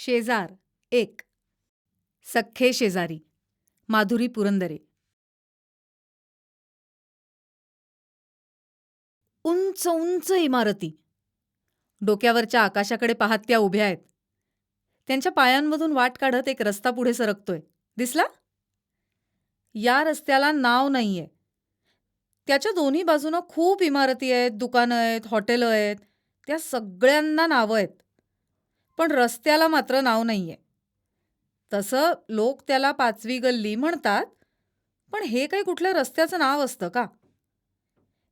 शेजार एक. सख्खे शेजारी माधुरी पुरंदरे. उंच उंच इमारती. डोक्यावरच्या आकाशाकडे पाहत त्या उभ्या आहेत. त्यांच्या पायांमधून वाट काढत एक रस्ता पुढे सरकतोय. दिसला? या रस्त्याला नाव नाहीये. त्याच्या दोन्ही बाजूनं खूप इमारती आहेत दुकानं आहेत हॉटेलं आहेत. त्या सगळ्यांना नावं आहेत. पण रस्त्याला मात्र नाव नाहीये. तसं लोक त्याला पाचवी गल्ली म्हणतात पण हे काही कुठल्या रस्त्याचं नाव असतं का?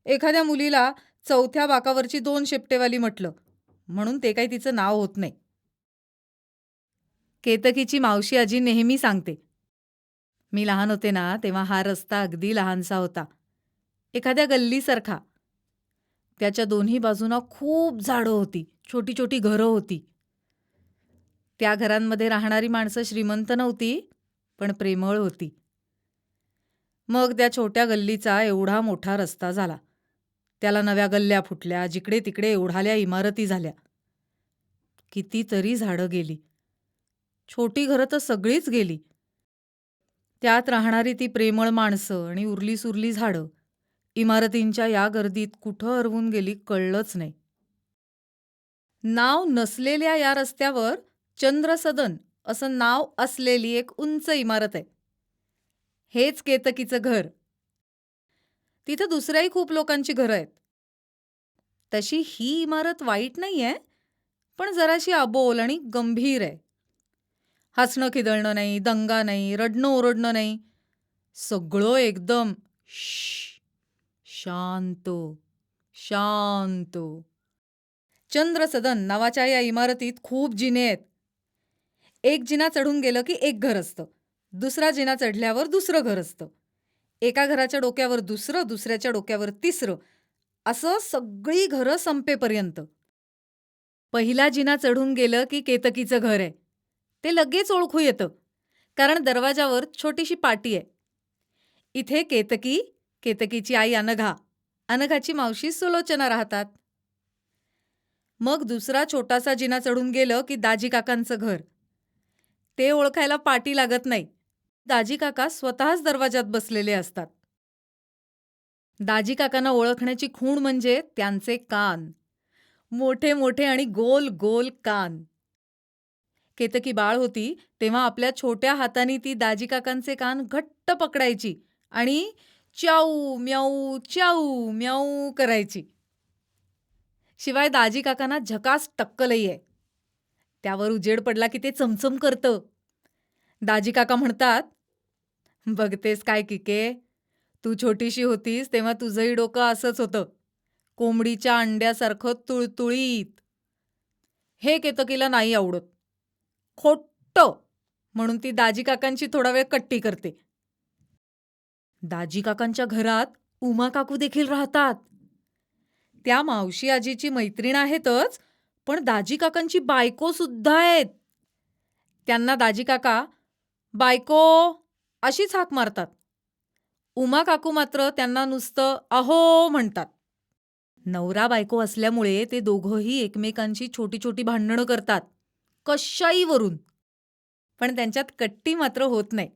एखाद्या मुलीला चौथ्या बाकावरची दोन शेपटेवाली म्हटलं म्हणून ते काही तिचं नाव होत नाही. केतकीची मावशी आजी नेहमी सांगते मी लहान होते ना तेव्हा हा रस्ता अगदी लहानसा होता. एखाद्या गल्लीसारखा. त्याच्या दोन्ही बाजूना खूप झाडं होती छोटी छोटी घरं होती. त्या घरांमध्ये राहणारी माणसं श्रीमंत नव्हती पण प्रेमळ होती. मग त्या छोट्या गल्लीचा एवढा मोठा रस्ता झाला. त्याला नव्या गल्ल्या फुटल्या जिकडे तिकडे एवढाल्या इमारती झाल्या. कितीतरी झाडं गेली. छोटी घरं तर सगळीच गेली. त्यात राहणारी ती प्रेमळ माणसं आणि उरली सुरली झाडं इमारतींच्या या गर्दीत कुठं हरवून गेली कळलंच नाही. नाव नसलेल्या या रस्त्यावर चंद्रसदन असं नाव असलेली एक उंच इमारत आहे. हेच केतकीचं घर. तिथं दुसऱ्याही खूप लोकांची घरं आहेत. तशी ही इमारत वाईट नाहीये पण जराशी अबोल आणि गंभीर आहे. हसणं खिदळणं नाही दंगा नाही रडणं ओरडणं नाही. सगळं एकदम श्श, शांत शांत. चंद्रसदन नावाच्या या इमारतीत खूप जिने आहेत. एक जिना चढून गेलं की एक घर असतं. दुसरा जिना चढल्यावर दुसरं घर असतं. एका घराच्या डोक्यावर दुसरं दुसऱ्याच्या डोक्यावर तिसरं. असं सगळी घरं संपेपर्यंत. पहिला जिना चढून गेलं की केतकीचं घर आहे. ते लगेच ओळखू येतं. कारण दरवाजावर छोटीशी पाटी आहे. इथे केतकी केतकीची आई अनघा. अनघाची मावशी सुलोचना राहतात. मग दुसरा छोटासा जिना चढून गेलं की दाजी काकांचं घर. ते ओळखायला पाटी लागत नाही. दाजी काका स्वतःच दरवाजात बसलेले असतात. दाजी काकांना ओळखण्याची खूण म्हणजे त्यांचे कान. मोठे मोठे आणि गोल गोल कान. केतकी बाळ होती तेव्हा आपल्या छोट्या हाताने ती दाजी काकांचे कान घट्ट पकडायची आणि च्याऊ म्याऊ च्याऊ म्याऊ करायची. शिवाय दाजी काकांना झकास टक्कलही आहे. त्यावर उजेड पडला की ते चमचम करतं. दाजी काका म्हणतात बघतेस काय किके तू छोटीशी होतीस तेव्हा तुझंही डोकं असंच होतं. कोंबडीच्या अंड्यासारखं तुळतुळीत. हे केतकीला नाही आवडत. खोट्ट म्हणून ती दाजी काकांची थोडा वेळ कट्टी करते. दाजी काकांच्या घरात उमा काकू देखील राहतात. त्या मावशी आजीची मैत्रीण आहेतच पण दाजी काकांची बायको सुद्धा आहेत. त्यांना दाजी काका बायको अशीच हाक मारतात. उमा काकू मात्र त्यांना नुसतं अहो म्हणतात. नवरा बायको असल्यामुळे ते दोघंही एकमेकांची छोटी छोटी भांडणं करतात. कशाईवरून वरून. पण त्यांच्यात कट्टी मात्र होत नाही.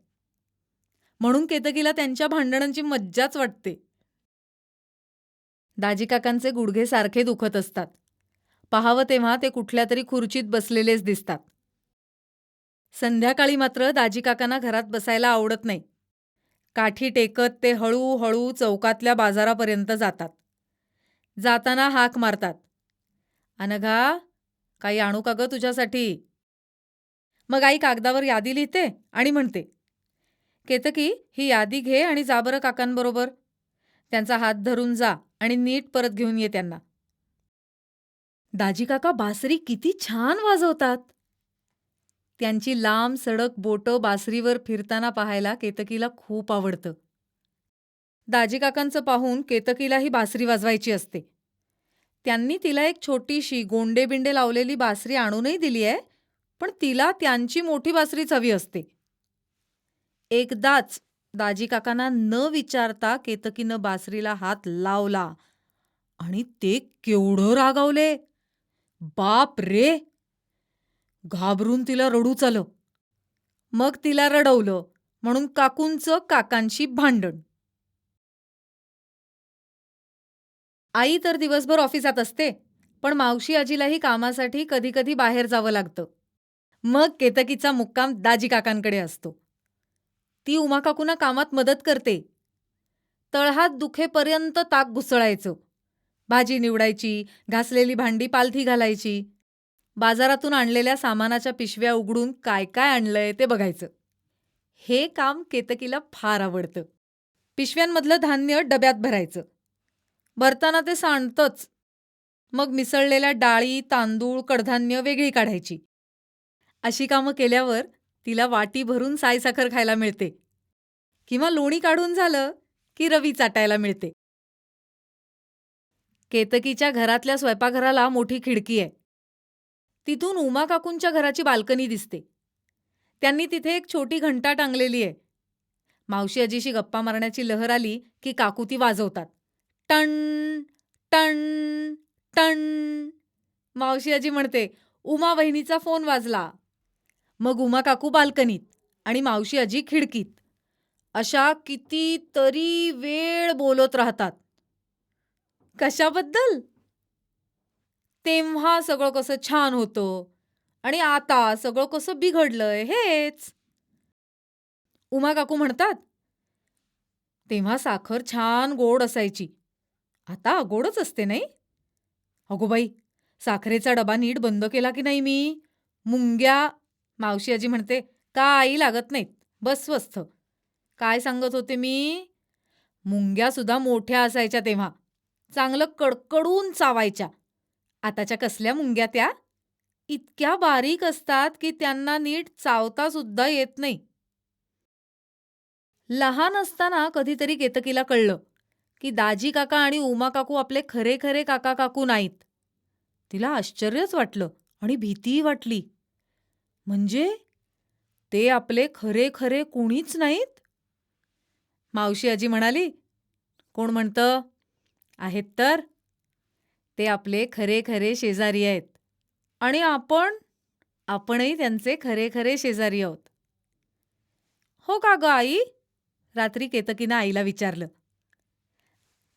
म्हणून केतकीला त्यांच्या भांडणांची मज्जाच वाटते. दाजी काकांचे गुडघे सारखे दुखत असतात. पाहावं तेव्हा ते कुठल्या तरी खुर्चीत बसलेलेच दिसतात. संध्याकाळी मात्र दाजी काकांना घरात बसायला आवडत नाही. काठी टेकत ते हळूहळू चौकातल्या बाजारापर्यंत जातात. जाताना हाक मारतात. अनघा काही आणू का ग तुझ्यासाठी? मग आई कागदावर यादी लिहिते आणि म्हणते. केतकी ही यादी घे आणि जा बरं काकांबरोबर. त्यांचा हात धरून जा आणि नीट परत घेऊन ये त्यांना. दाजी काका बासरी किती छान वाजवतात. त्यांची लांब सडक बोटं बासरीवर फिरताना पाहायला केतकीला खूप आवडतं. दाजी काकांचं पाहून केतकीलाही बासरी वाजवायची असते. त्यांनी तिला एक छोटीशी गोंडेबिंडे लावलेली बासरी आणूनही दिली आहे पण तिला त्यांची मोठी बासरीच हवी असते. एकदाच दाजी काकांना न विचारता केतकीनं बासरीला हात लावला आणि ते केवढं रागावले. बाप रे! घाबरून तिला रडूच आलं मग तिला रडवलं म्हणून काकूंचं काकांशी भांडण. आई तर दिवसभर ऑफिसात असते पण मावशी आजीलाही कामासाठी कधीकधी बाहेर जावं लागतं. मग केतकीचा मुक्काम दाजी काकांकडे असतो. ती उमाकाकूना कामात मदत करते. तळहात दुखेपर्यंत ताक घुसळायचं. भाजी निवडायची घासलेली भांडी पालथी घालायची. बाजारातून आणलेल्या सामानाच्या पिशव्या उघडून काय काय आणलंय ते बघायचं. हे काम केतकीला फार आवडतं. पिशव्यांमधलं धान्य डब्यात भरायचं. भरताना ते सांडतंच. मग मिसळलेल्या डाळी तांदूळ कडधान्य वेगळी काढायची. अशी कामं केल्यावर तिला वाटी भरून सायसाखर खायला मिळते. किंवा लोणी काढून झालं की रवी चाटायला मिळते. केतकीच्या घरातल्या स्वयंपाकघराला मोठी खिडकी आहे. तिथून उमा काकूंच्या घराची बाल्कनी दिसते. त्यांनी तिथे एक छोटी घंटा टांगलेली आहे. मावशी आजीशी गप्पा मारण्याची लहर आली की काकू ती वाजवतात. टण टण टण. मावशी आजी म्हणते उमा वहिनीचा फोन वाजला. मग उमा काकू बाल्कनीत आणि मावशी आजी खिडकीत. अशा कितीतरी वेळ बोलत राहतात. कशाबद्दल? तेव्हा सगळं कसं छान होतं. आणि आता सगळं कसं बिघडलंय हेच. उमा काकू म्हणतात तेव्हा साखर छान गोड असायची. आता गोडच असते नाही? अगो बाई साखरेचा डबा नीट बंद केला की नाही मी? मुंग्या मावशी आजी म्हणते काही लागत नाहीत. बस स्वस्थ काय सांगत होते मी? मुंग्या सुद्धा मोठ्या असायच्या तेव्हा. चांगलं कडकडून चावायच्या. आताच्या कसल्या मुंग्या त्या? इतक्या बारीक असतात की त्यांना नीट चावता सुद्धा येत नाही. लहान असताना कधीतरी केतकीला कळलं की दाजी काका आणि उमा काकू आपले खरे खरे काका काकू नाहीत. तिला आश्चर्यच वाटलं आणि भीतीही वाटली. म्हणजे? ते आपले खरे खरे कुणीच नाहीत? मावशी आजी म्हणाली कोण म्हणतं? आहेत तर? ते आपले खरे खरे शेजारी आहेत. आणि आपण? आपणही त्यांचे खरे खरे शेजारी आहोत. हो का ग आई? रात्री केतकीनं आईला विचारलं.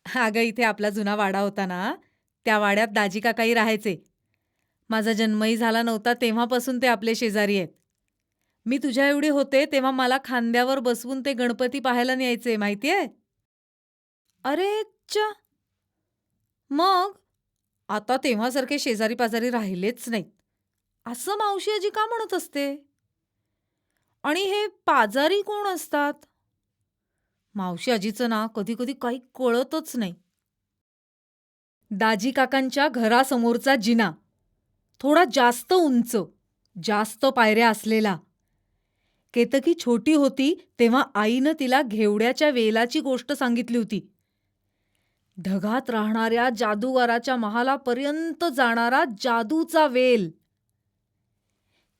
अगं इथे आपला जुना वाडा होता ना? त्या वाड्यात दाजी काकाई राहायचे. माझा जन्मही झाला नव्हता तेव्हापासून ते आपले शेजारी आहेत. मी तुझ्या एवढी होते तेव्हा मला खांद्यावर बसवून ते गणपती पाहायला न्यायचे माहितीये? अरे च्या! मग? आता तेव्हासारखे शेजारी पाजारी राहिलेच नाहीत. असं मावशी आजी का म्हणत असते? आणि हे पाजारी कोण असतात? मावशी आजीचं ना कधी कधी काही कळतच नाही. दाजी काकांच्या घरासमोरचा जिना. थोडा जास्त उंच जास्त पायऱ्या असलेला. केतकी छोटी होती तेव्हा आईनं तिला घेवड्याच्या वेलाची गोष्ट सांगितली होती. ढगात राहणाऱ्या जादूगाराच्या महालापर्यंत जाणारा जादूचा वेल.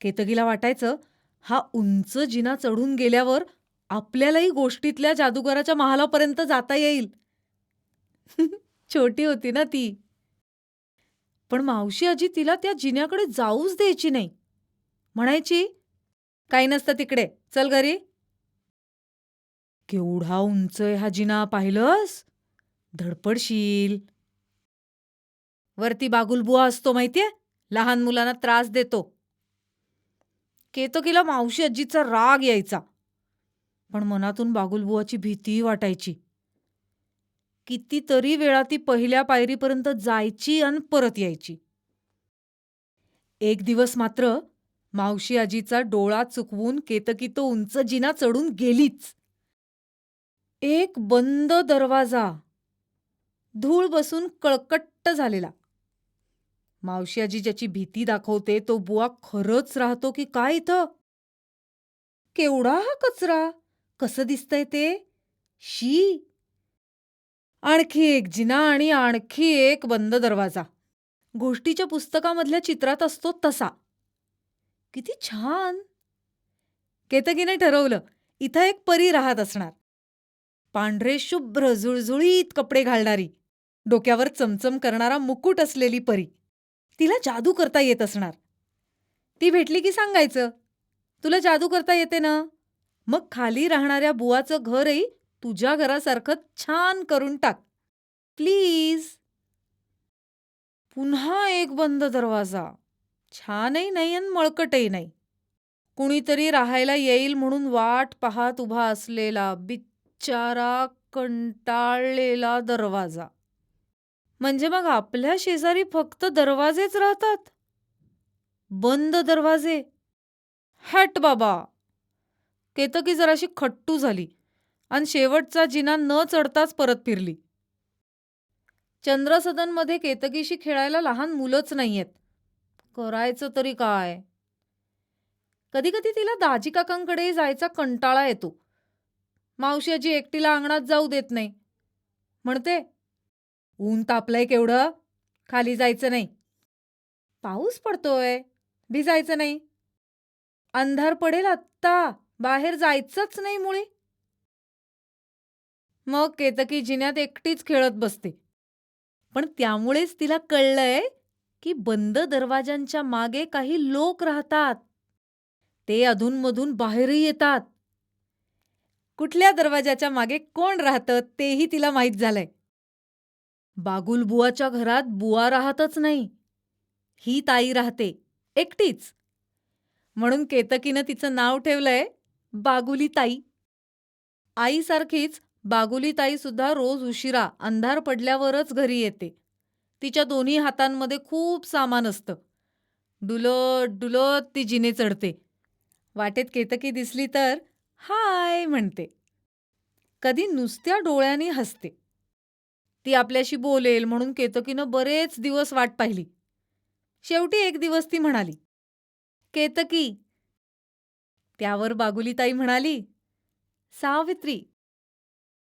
केतकीला वाटायचं हा उंच जिना चढून गेल्यावर आपल्यालाही गोष्टीतल्या जादूगाराच्या महालापर्यंत जाता येईल. छोटी होती ना ती. पण मावशी आजी तिला त्या जिन्याकडे जाऊच द्यायची नाही. म्हणायची काही नसतं तिकडे चल घरी. केवढा उंच आहे हा जिना पाहिलंस? धडपडशील. वरती बागुलबुवा असतो माहितीये? लहान मुलांना त्रास देतो. केतकीला मावशी आजीचा राग यायचा. पण मनातून बागुलबुवाची भीती वाटायची. कितीतरी वेळा ती पहिल्या पायरीपर्यंत जायची आणि परत यायची. एक दिवस मात्र मावशी आजीचा डोळा चुकवून केतकी तो उंच जिना चढून गेलीच. एक बंद दरवाजा धूळ बसून कळकट्ट झालेला. मावशी आजी ज्याची भीती दाखवते तो बुवा खरंच राहतो की काय इथं? केवढा हा कचरा? कसं दिसतंय ते? शी! आणखी एक जिना आणि आणखी एक बंद दरवाजा. गोष्टीच्या पुस्तकामधल्या चित्रात असतो तसा. किती छान! केतकीने ठरवलं इथं एक परी राहत असणार. पांढरे शुभ्र जुळजुळीत कपडे घालणारी. डोक्यावर चमचम करणारा मुकुट असलेली परी. तिला जादू करता येत असणार. ती भेटली की सांगायचं तुला जादू करता येते ना? मग खाली राहणाऱ्या बुवाचं घरही तुझ्या घरासारखं छान करून टाक. प्लीज. पुन्हा एक बंद दरवाजा. छानही नाही आणि मळकटही नाही. कुणीतरी राहायला येईल म्हणून वाट पाहत उभा असलेला बिच्चारा कंटाळलेला दरवाजा. म्हणजे मग आपल्या शेजारी फक्त दरवाजेच राहतात? बंद दरवाजे. हॅट बाबा. केतकी जराशी खट्टू झाली आणि शेवटचा जिना न चढताच परत फिरली. चंद्रसदनमध्ये केतकीशी खेळायला लहान मुलंच नाहीयेत. करायचं तरी काय? कधी कधी तिला दाजी काकांकडे जायचा कंटाळा येतो. मावशी आजी एकटीला अंगणात जाऊ देत नाही. म्हणते ऊन तापलंय केवढं? खाली जायचं नाही. पाऊस पडतोय. भिजायचं नाही. अंधार पडेल आत्ता. बाहेर जायचंच नाही मुळी. मग केतकी जिन्यात एकटीच खेळत बसते. पण त्यामुळेच तिला कळलंय की बंद दरवाजांच्या मागे काही लोक राहतात. ते अधूनमधून बाहेरही येतात. कुठल्या दरवाजाच्या मागे कोण राहतं तेही तिला माहीत झालंय. बागुलबुवाच्या घरात बुवा राहतच नाही. ही ताई राहते. एकटीच. म्हणून केतकीनं तिचं नाव ठेवलंय बागुली ताई. आईसारखीच बागुली ताई सुद्धा रोज उशिरा अंधार पडल्यावरच घरी येते. तिच्या दोन्ही हातांमध्ये खूप सामान असतं. डुलत डुलत ती जिने चढते. वाटेत केतकी दिसली तर हाय म्हणते. कधी नुसत्या डोळ्यांनी हसते. ती आपल्याशी बोलेल म्हणून केतकीनं बरेच दिवस वाट पाहिली. शेवटी एक दिवस ती म्हणाली केतकी. त्यावर बागुलीताई म्हणाली सावित्री.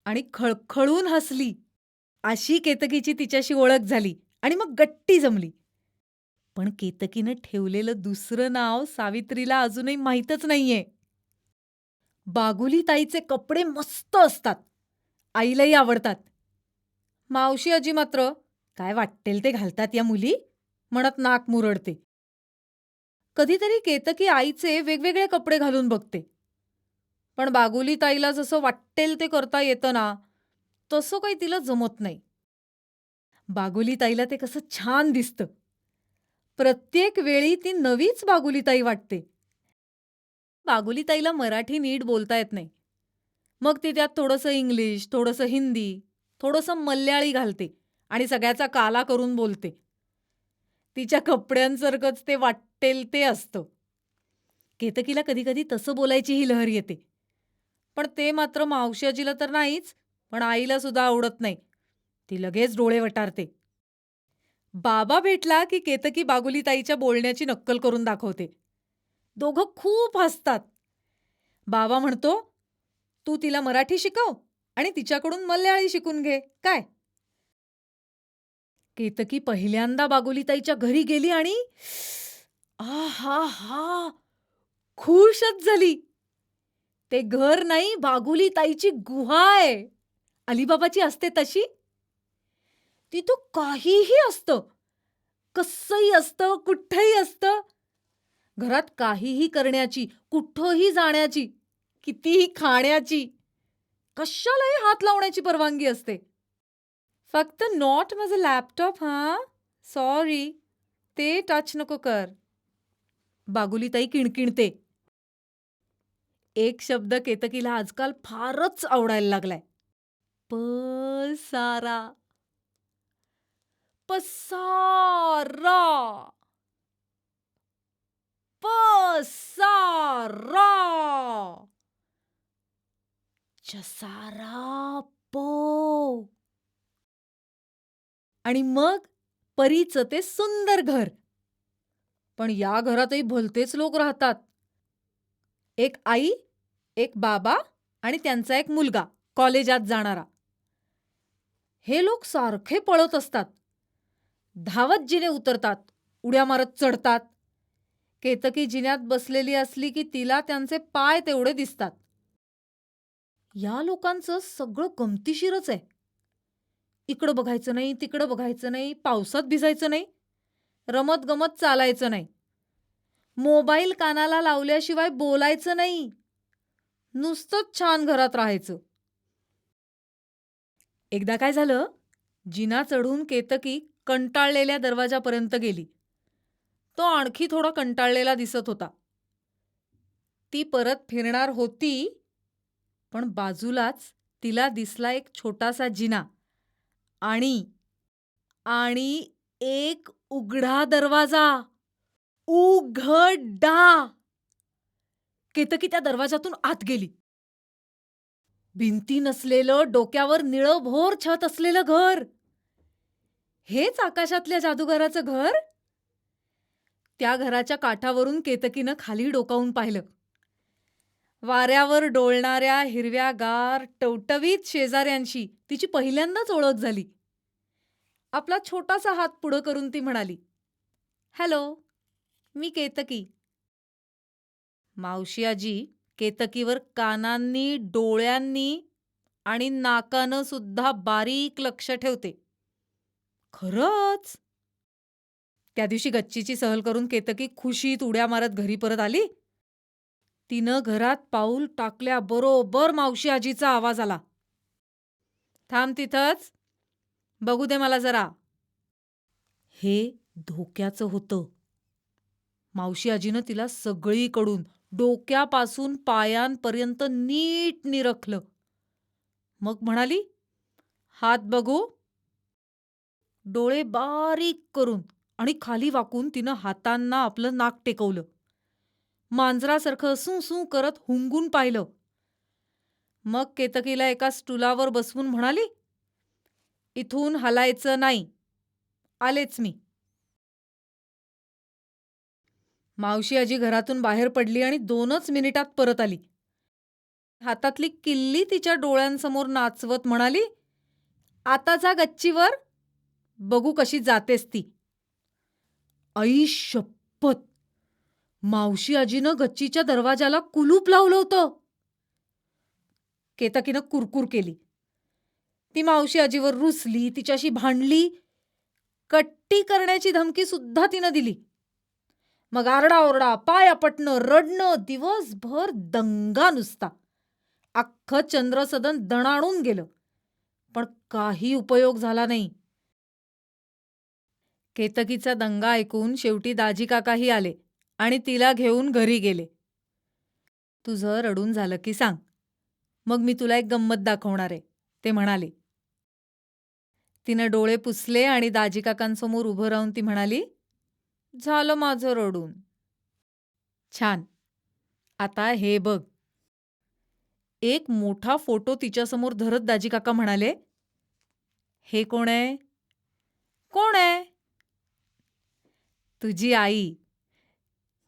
आणि खळखळून हसली. अशी केतकीची तिच्याशी ओळख झाली आणि मग गट्टी जमली. पण केतकीनं ठेवलेलं दुसरं नाव सावित्रीला अजूनही माहीतच नाहीये. बागुलीताईचे कपडे मस्त असतात. आईलाही आवडतात. मावशी आजी मात्र काय वाटेल ते घालतात या मुली? म्हणत नाक मुरडते. कधीतरी केतकी आईचे वेगवेगळे कपडे घालून बघते. पण बागुली ताईला जसं वाटेल ते करता येतं ना तसं काही तिला जमत नाही. बागुली ताईला ते कसं छान दिसतं. प्रत्येक वेळी ती नवीच बागुलीताई वाटते. बागुलीताईला मराठी नीट बोलता येत नाही. मग ती त्यात थोडंसं इंग्लिश थोडंसं हिंदी थोडंसं मल्याळी घालते आणि सगळ्याचा काला करून बोलते. तिच्या कपड्यांसारखंच ते वाटेल ते असतं. केतकीला कधीकधी तसं तसं बोलायचीही लहर येते. पण ते मात्र मावशी आजीला तर नाहीच पण आईला सुद्धा आवडत नाही. ती लगेच डोळे वटारते. बाबा भेटला की केतकी बागुलीताईच्या बोलण्याची नक्कल करून दाखवते. दोघं खूप हसतात. बाबा म्हणतो तू तिला मराठी शिकव आणि तिच्याकडून मल्याळी शिकून घे. काय? केतकी पहिल्यांदा बागुलीताईच्या घरी गेली आणि आहा हा खुशच झाली. ते घर नाही बागुलीताईची गुहा आहे. अलिबाबाची असते तशी? तिथं काहीही असतं. कसंही असतं कुठंही असतं. घरात काहीही करण्याची कुठंही जाण्याची कितीही खाण्याची. कशालाही हात लावण्याची परवानगी असते. फक्त नॉट माझं लॅपटॉप हा? सॉरी ते टच नको कर. बागुलीताई किणकिणते. एक शब्द केतकीला आजकाल फारच आवडायला लागलाय. पसारा पसारा. पसारा. चसारा पो आणि मग परीचं ते सुंदर घर. पण या घरातही भलतेच लोक राहतात. एक आई एक बाबा आणि त्यांचा एक मुलगा कॉलेजात जाणारा. हे लोक सारखे पळत असतात. धावत जिने उतरतात उड्या मारत चढतात. केतकी जिन्यात बसलेली असली की तिला त्यांचे पाय तेवढे दिसतात. या लोकांचं सगळं गमतीशीरच आहे. इकडं बघायचं नाही तिकडं बघायचं नाही पावसात भिजायचं नाही रमत गमत चालायचं नाही. मोबाईल कानाला लावल्याशिवाय बोलायचं नाही. नुसतंच छान घरात राहायचं. एकदा काय झालं? जिना चढून केतकी कंटाळलेल्या दरवाजापर्यंत गेली. तो आणखी थोडा कंटाळलेला दिसत होता. ती परत फिरणार होती पण बाजूलाच तिला दिसला एक छोटासा जिना. आणि आणि एक उघडा दरवाजा. उघडा. केतकी त्या दरवाजातून आत गेली. भिंती नसलेलं डोक्यावर निळभोर छत असलेलं घर. हेच आकाशातल्या जादूगाराचं घर? त्या घराच्या काठावरून केतकीनं खाली डोकावून पाहिलं. वाऱ्यावर डोलणाऱ्या हिरव्यागार टवटवीत शेजाऱ्यांशी तिची पहिल्यांदाच ओळख झाली. आपला छोटासा हात पुढं करून ती म्हणाली हॅलो मी केतकी. मावशी आजी केतकीवर कानांनी डोळ्यांनी आणि नाकानं सुद्धा बारीक लक्ष ठेवते. खरंच? त्या दिवशी गच्चीची सहल करून केतकी खुशीत उड्या मारत घरी परत आली. तिनं घरात पाऊल टाकल्याबरोबर मावशी आजीचा आवाज आला. थांब तिथंच. बघू दे मला जरा. हे धोक्याचं होतं. मावशी आजीनं तिला सगळीकडून डोक्यापासून पायांपर्यंत नीट निरखलं. मग म्हणाली हात बघू. डोळे बारीक करून आणि खाली वाकून तिनं हातांना आपलं नाक टेकवलं. मांजरासारखं सू सू करत हुंगून पाहिलं. मग केतकीला एका स्टुलावर बसवून म्हणाली इथून हलायचं नाही. आलेच मी. मावशी आजी घरातून बाहेर पडली आणि दोनच मिनिटात परत आली. हातातली किल्ली तिच्या डोळ्यांसमोर नाचवत म्हणाली आता जा गच्चीवर. बघू कशी जातेस ती. आई शपथ. मावशी आजीनं गच्चीच्या दरवाजाला कुलूप लावलं होतं. केतकीनं कुरकुर केली. ती मावशी आजीवर रुसली तिच्याशी भांडली. कट्टी करण्याची धमकी सुद्धा तिनं दिली. मग आरडाओरडा पाय आपटणं रडणं दिवसभर दंगा नुसता. अख्खं चंद्रसदन दणाणून गेलं. पण काही उपयोग झाला नाही. केतकीचा दंगा ऐकून शेवटी दाजी काकाही आले. आणि तिला घेऊन घरी गेले. तुझं रडून झालं की सांग. मग मी तुला एक गंमत दाखवणार आहे ते म्हणाले. तिनं डोळे पुसले आणि दाजी काकांसमोर उभं राहून ती म्हणाली झालं माझं रडून. छान. आता हे बघ. एक मोठा फोटो तिच्यासमोर धरत दाजी काका म्हणाले हे कोण आहे? कोण आहे? तुझी आई.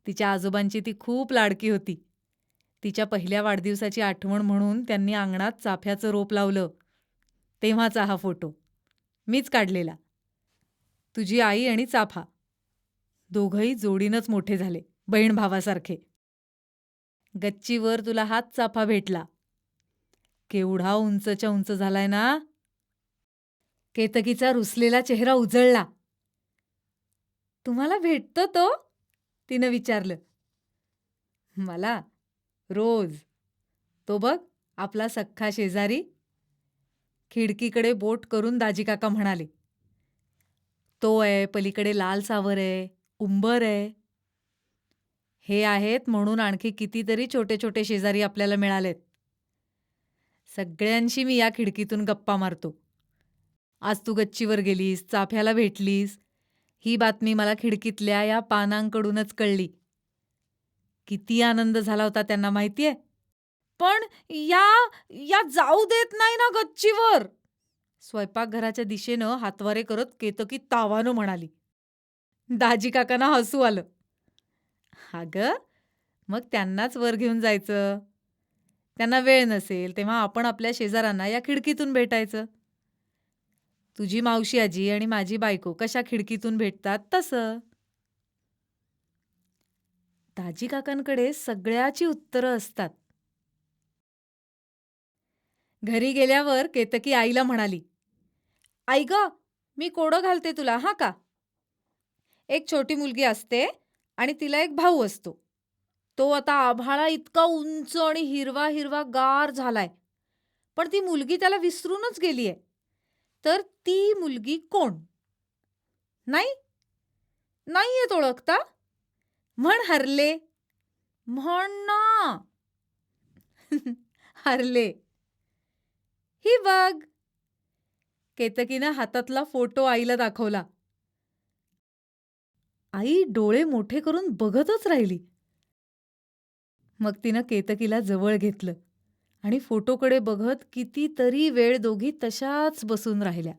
तिच्या आजोबांची ती खूप लाडकी होती. तिच्या पहिल्या वाढदिवसाची आठवण म्हणून त्यांनी अंगणात चाफ्याचं रोप लावलं. तेव्हाचा हा फोटो. मीच काढलेला. तुझी आई आणि चाफा. दोघंही जोडीनंच मोठे झाले बहीण भावासारखे. गच्चीवर तुला हात चाफा भेटला. केवढा उंचच्या उंच झालाय ना? केतकीचा रुसलेला चेहरा उजळला. तुम्हाला भेटतो तो? तिनं विचारलं मला रोज तो बघ आपला सख्खा शेजारी खिडकीकडे बोट करून दाजी काका म्हणाले तो आहे पलीकडे लाल सावर आहे उंबर आहे. हे आहेत म्हणून आणखी कितीतरी छोटे छोटे शेजारी आपल्याला मिळालेत. सगळ्यांशी मी या खिडकीतून गप्पा मारतो. आज तू गच्चीवर गेलीस चाफ्याला भेटलीस ही बातमी मला खिडकीतल्या या पानांकडूनच कळली. किती आनंद झाला होता त्यांना माहितीये. पण या या जाऊ देत नाही ना गच्चीवर. स्वयंपाकघराच्या दिशेनं हातवारे करत केतकी तावानं म्हणाली. दाजी काकांना हसू आलं. अगं मग त्यांनाच वर घेऊन जायचं. त्यांना वेळ नसेल तेव्हा आपण आपल्या शेजाऱ्यांना या खिडकीतून भेटायचं. तुझी मावशी आजी आणि माझी बायको कशा खिडकीतून भेटतात तसं. दाजी काकांकडे सगळ्याची उत्तरं असतात. घरी गेल्यावर केतकी आईला म्हणाली आई ग मी कोडं घालते तुला हा का? एक छोटी मुलगी असते आणि तिला एक भाऊ असतो. तो आता आभाळा इतका उंच आणि हिरवा हिरवा गार झालाय. पण ती मुलगी त्याला विसरूनच गेलीये. तर ती मुलगी कोण? नाही? नाही येत ओळखता? म्हण हरले. म्हण ना. हरले. ही बघ. केतकीनं हातातला फोटो आईला दाखवला. आई डोळे मोठे करून बघतच राहिली. मग तिनं केतकीला जवळ घेतलं. आणि फोटोकडे बघत कितीतरी वेळ दोघी तशाच बसून राहिल्या.